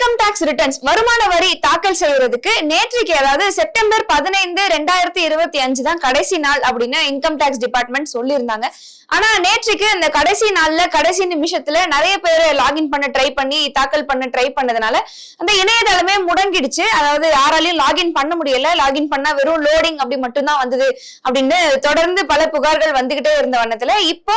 Income tax returns வருமான வரி தாக்கல் செய்யறதுக்கு நேற்றுக்கு அதாவது செப்டம்பர் பதினைந்து ரெண்டாயிரத்தி இருபத்தி அஞ்சு தான் கடைசி நாள் அப்படின்னு இன்கம் டாக்ஸ் டிபார்ட்மெண்ட் சொல்லியிருந்தாங்க. ஆனா நேற்றுக்கு இந்த கடைசி நாள்ல கடைசி நிமிஷத்துல நிறைய பேர் லாகின் பண்ண ட்ரை பண்ணி தாக்கல் பண்ண ட்ரை பண்ணதுனால அந்த இணையதளமே முடங்கிடுச்சு. அதாவது யாராலையும் லாகின் பண்ண முடியல. லாகின் பண்ணா வெறும் லோடிங் அப்படி மட்டும்தான் வந்தது அப்படின்னு தொடர்ந்து பல புகார்கள் வந்துகிட்டே இருந்த வண்ணத்துல இப்போ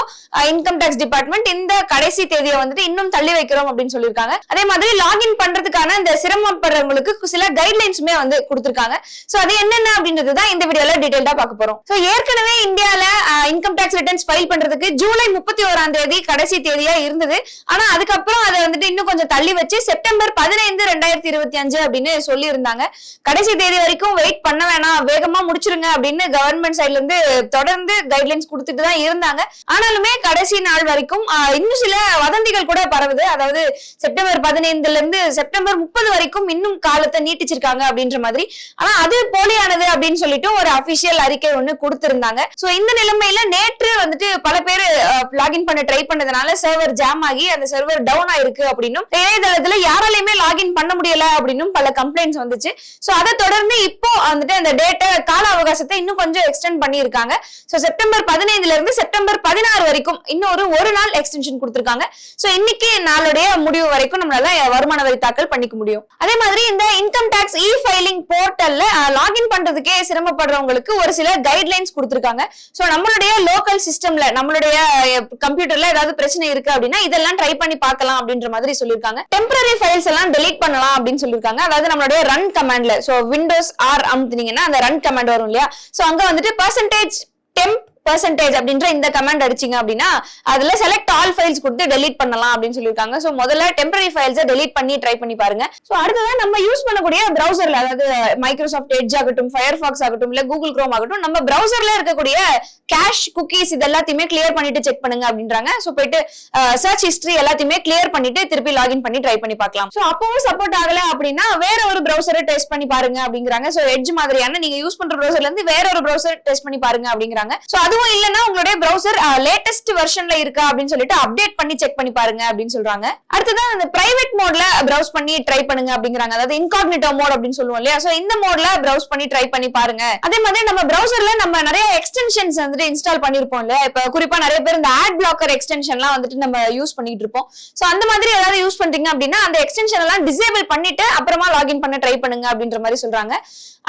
இன்கம் டாக்ஸ் டிபார்ட்மெண்ட் இந்த கடைசி தேதியை வந்துட்டு இன்னும் தள்ளி வைக்கிறோம் அப்படின்னு சொல்லியிருக்காங்க. அதே மாதிரி லாகின் பண்ண பண்றதுக்கான இந்த சிரமப்படுறவங்களுக்கு சில கைட்லைன்ஸுமே வந்து கொடுத்துருக்காங்க. சோ அது என்னென்ன அப்படின்றது தான் இந்த வீடியோல டீடைல்டா பார்க்க போறோம். சோ ஏற்கனவே இந்தியால இன்கம் டேக்ஸ் ரிட்டர்ன்ஸ் ஃபைல் பண்றதுக்கு ஜூலை முப்பத்தி ஓராம் தேதி கடைசி தேதியா இருந்தது. ஆனா அதுக்கப்புறம் அதை வந்துட்டு இன்னும் கொஞ்சம் தள்ளி வச்சு செப்டம்பர் பதினைந்து ரெண்டாயிரத்தி இருபத்தி அஞ்சு அப்படின்னு சொல்லி இருந்தாங்க கடைசி தேதி வரைக்கும் வெயிட் பண்ண வேணாம் வேகமா முடிச்சிருங்க அப்படின்னு கவர்மெண்ட் சைட்ல இருந்து தொடர்ந்து கைட்லைன்ஸ் கொடுத்துட்டு தான் இருந்தாங்க. ஆனாலுமே கடைசி நாள் வரைக்கும் இன்னும் சில வதந்திகள் கூட பரவுது. அதாவது செப்டம்பர் பதினைந்துல இருந்து செப்டம்பர் முப்பது வரைக்கும் இன்னும் காலத்தை நீட்டிச்சிருக்காங்க அப்படின்ற மாதிரி. ஆனா அது போலியானது அப்படின்னு சொல்லிட்டு ஒரு அபிஷியல் அறிக்கை ஒண்ணு கொடுத்திருந்தாங்க. சோ இந்த நிலைமையில நேற்று வந்துட்டு பல பேர் லாகின் பண்ண ட்ரை பண்ணதுனால சர்வர் ஜாம் ஆகி அந்த சர்வர் டவுன் ஆயிருக்கு அப்படின்னும் இணையதளத்துல யாராலையுமே லாகின் பண்ண முடியல அப்படின்னும் பல கம்ப்ளைண்ட்ஸ் வந்துச்சு. சோ அதை தொடர்ந்து இப்போ வந்துட்டு அந்த டேட்டா கால அவகாசத்தை இன்னும் கொஞ்சம் எக்ஸ்டெண்ட் பண்ணியிருக்காங்க. சோ செப்டம்பர் பதினைந்துல இருந்து செப்டம்பர் பதினாறு வரைக்கும் இன்னொரு ஒரு நாள் எக்ஸ்டென்ஷன் கொடுத்திருக்காங்க. சோ இன்னைக்கு நாளுடைய முடிவு வரைக்கும் நம்மளால வருமான வரி தாக்கல் பண்ணிக்க முடியும். அதே மாதிரி இந்த இன்கம் டேக்ஸ் இ ஃபைலிங் போர்ட்டல்ல லாகின் பண்றதுக்கே சிரமப்படுறவங்களுக்கு ஒரு சில கைட்லைன்ஸ் கொடுத்துருக்காங்க. ஸோ நம்மளுடைய லோக்கல் சிஸ்டம்ல நம்மளுடைய கம்ப்யூட்டர்ல ஏதாவது பிரச்சனை இருக்கு அப்படின்னா இதெல்லாம் ட்ரை பண்ணி பார்க்கலாம் அப்படின்ற மாதிரி சொல்லியிருக்காங்க. டெம்பரரி ஃபைல்ஸ் எல்லாம் டெலீட் பண்ணலாம் அப்படின்னு சொல்லியிருக்காங்க. அதாவது நம்மளுடைய ரன் கமாண்ட்ல ஸோ விண்டோஸ் ஆர் அமுத்துனீங்கன்னா அந்த ரன் கமாண்ட் வரும் இல்லையா? சோ அங்க வந்துட்டு பர்சன்டேஜ் டெம்ப் பர்சன்டேஜ் அப்படின்ற இந்த கமெண்ட் அடிச்சீங்க அப்படின்னா அதுல செலக்ட் ஆல் ஃபைல்ஸ் கொடுத்து டெலீட் பண்ணலாம் அப்படின்னு சொல்லியிருக்காங்க. ஸோ முதல்ல டெம்பரரி ஃபைல்ஸை டெலீட் பண்ணி ட்ரை பண்ணி பாருங்க. சோ அடுத்ததான் நம்ம யூஸ் பண்ணக்கூடிய ப்ரௌசர்ல அதாவது மைக்ரோசாஃப்ட் எட்ஜ் ஆகட்டும் ஃபயர்ஃபாக்ஸ் ஆகட்டும் இல்ல கூகுள் க்ரோம் ஆகட்டும் நம்ம ப்ரௌசர்ல இருக்கக்கூடிய கேஷ் குக்கீஸ் இது எல்லாத்தையுமே கிளியர் பண்ணிட்டு செக் பண்ணுங்க அப்படின்றாங்க. சோ போயிட்டு சர்ச் ஹிஸ்டரி எல்லாத்தையுமே கிளியர் பண்ணிட்டு திருப்பி லாகின் பண்ணி ட்ரை பண்ணி பார்க்கலாம். ஸோ அப்பவும் சப்போர்ட் ஆகல அப்படின்னா வேற ஒரு ப்ரௌசரை டெஸ்ட் பண்ணி பாருங்க அப்படிங்கிறாங்க. சோ எட்ஜ் மாதிரியான நீங்க யூஸ் பண்ற ப்ரௌசர்ல இருந்து வேற ஒரு ப்ரௌசர் டெஸ்ட் பண்ணி பாருங்க அப்படிங்கிறாங்க. சோ அதுவும் இல்லைன்னா உங்களுடைய ப்ரௌசர் லேட்டஸ்ட் வெர்ஷன்ல இருக்கா அப்படின்னு சொல்லிட்டு அப்டேட் பண்ணி செக் பண்ணி பாருங்க அப்படின்னு சொல்றாங்க. அடுத்ததான் அந்த பிரைவேட் மோட்ல ப்ரௌஸ் பண்ணி ட்ரை பண்ணுங்க அப்படிங்கிறாங்க. அதாவது இன்காக்னிட்டோ மோட் அப்படின்னு சொல்லுவோம் இல்லையா? சோ இந்த மோட்ல ப்ரௌஸ் பண்ணி ட்ரை பண்ணி பாருங்க. அதே மாதிரி நம்ம ப்ரௌசர்ல நம்ம நிறைய எக்ஸ்டென்ஷன்ஸ் வந்துட்டு இன்ஸ்டால் பண்ணிருப்போம் இல்லையா? இப்ப குறிப்பா நிறைய பேர் இந்த ஆட் பிளாக்கர் எக்ஸ்டென்ஷன்லாம் வந்துட்டு நம்ம யூஸ் பண்ணிட்டு இருப்போம். சோ அந்த மாதிரி ஏதாவது யூஸ் பண்றீங்க அப்படின்னா அந்த எக்ஸ்டென்ஷன் எல்லாம் டிசேபிள் பண்ணிட்டு அப்புறமா லாகின் பண்ண ட்ரை பண்ணுங்க அப்படின்ற மாதிரி சொல்றாங்க.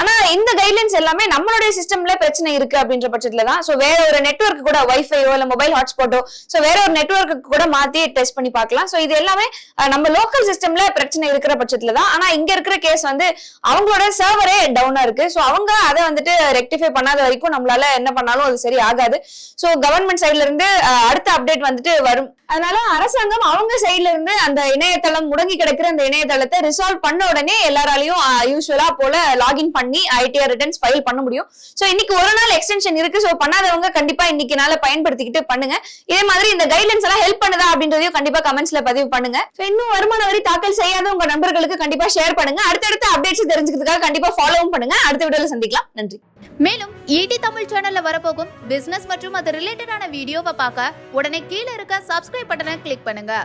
ஆனா இந்த கைட்லைன்ஸ் எல்லாமே நம்மளுடைய சிஸ்டம்ல பிரச்சனை இருக்கு அப்படின்ற பட்சத்துல தான். சோ வேற ஒரு நெட்ஒர்க் கூட வைஃபையோ இல்ல மொபைல் ஹாட்ஸ்பாட்டோ சோ வேற ஒரு நெட்வொர்க்கு கூட மாத்தி டெஸ்ட் பண்ணி பார்க்கலாம். சோ இது எல்லாமே நம்ம லோக்கல் சிஸ்டம்ல பிரச்சனை இருக்கிற பட்சத்துல தான் ஆனா இங்க இருக்கிற கேஸ் வந்து அவங்களோட சர்வரே டவுனா இருக்கு. சோ அவங்க அதை வந்துட்டு ரெக்டிஃபை பண்ணாத வரைக்கும் நம்மளால என்ன பண்ணாலும் அது சரி ஆகாது. சோ கவர்மெண்ட் சைட்ல இருந்து அடுத்த அப்டேட் வந்துட்டு வரும். அதனால அரசாங்கம் அவங்க சைடுல இருந்து அந்த இணையதளம் முடங்கி கிடக்கிற அந்த இணையதளத்தை ரிசால்வ் பண்ண உடனே எல்லாராலையும் யூஸ்வலா போல லாகின் பண்ணி ஐடிஆர் ரிட்டர்ன்ஸ் ஃபைல் பண்ண முடியும். சோ இன்னைக்கு ஒரு நாள் எக்ஸ்டென்ஷன் இருக்கு. சோ பண்ணாதவங்க கண்டிப்பா இன்னைக்கு நாள பயன்படுத்திக்கிட்டு பண்ணுங்க. இதே மாதிரி இந்த கைட்லைன்ஸ் எல்லாம் ஹெல்ப் பண்ணுதா அப்படின்றதையும் கண்டிப்பா கமெண்ட்ஸ்ல பதிவு பண்ணுங்க. இன்னும் வருமான வரி தாக்கல் செய்யாத உங்க நண்பர்களுக்கு கண்டிப்பா ஷேர் பண்ணுங்க. அடுத்தடுத்த அப்டேட்ஸ் தெரிஞ்சுக்கிறதுக்காக கண்டிப்பா ஃபாலோவும் பண்ணுங்க. அடுத்த வீடியோல சந்திக்கலாம். நன்றி. மேலும் ஈடி தமிழ் சேனல்ல வரப்போகும் பிசினஸ் மற்றும் அது ரிலேட்டடான வீடியோவை பார்க்க உடனே கீழே இருக்க சப்ஸ்கிரைப் பட்டனை கிளிக் பண்ணுங்க.